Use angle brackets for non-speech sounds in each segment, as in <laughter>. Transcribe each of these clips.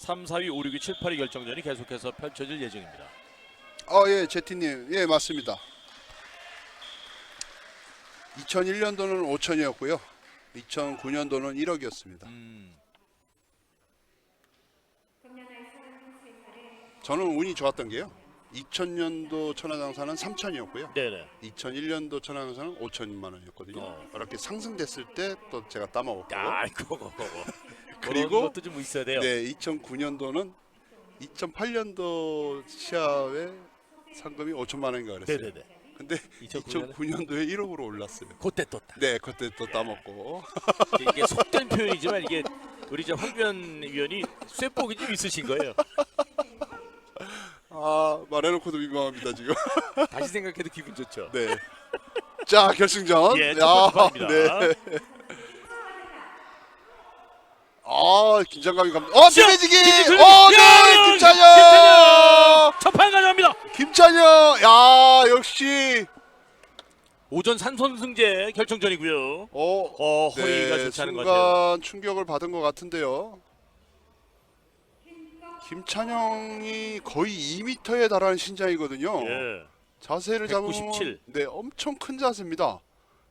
3, 4위, 5, 6위, 7, 8위 결정전이 계속해서 펼쳐질 예정입니다. 어, 예, 제티님. 예, 맞습니다. 2001년도는 5천이었고요. 2009년도는 1억이었습니다. 음, 저는 운이 좋았던 게요. 2000년도 천하장사는 3천이었고요. 네네. 2001년도 천하장사는 5천만 원이었거든요. 어. 이렇게 상승됐을 때 또 제가 따먹었고. 야, 그거 그리고 것도 좀 있어야 돼요. 네, 2009년도는 2008년도 시합에 상금이 5천만 원인가 그랬어요. 네네네. 근데 2009년에? 2009년도에 1억으로 올랐어요. 그때 또 딱. 네, 그때 또 따먹고. 이게 속된 표현이지만 이게 우리 저 황변 위원이 쇠복이 좀 있으신 거예요. 아, 말해놓고도 민망합니다 지금. 다시 생각해도 기분 좋죠. 네. 자, 결승전. 예, 첫 번째 판입니다. 네. 아, 긴장감이 갑니다. 어. 김진슬! 어, 네, 야, 김찬영. 첫판 가져갑니다. 김찬영. 야, 역시. 오전 산선승제 결정전이고요. 어, 어, 허리가 좋지 않은 것 같아요. 순간 충격을 받은 것 같은데요. 김찬영이 거의 2m에 달하는 신장이거든요. 예. 자세를 197. 잡으면 네 엄청 큰 자세입니다.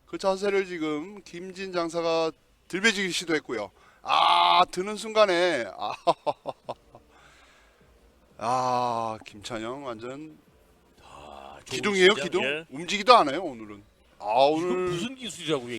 그 자세를 지금 김진 장사가 들배지기 시도했고요. 아 드는 순간에 아, <laughs> 아 김찬영 완전 아, 좋은 기둥이에요 시작. 기둥 예. 움직이도 않아요 오늘은. 아 이거 오늘 무슨 기술이라고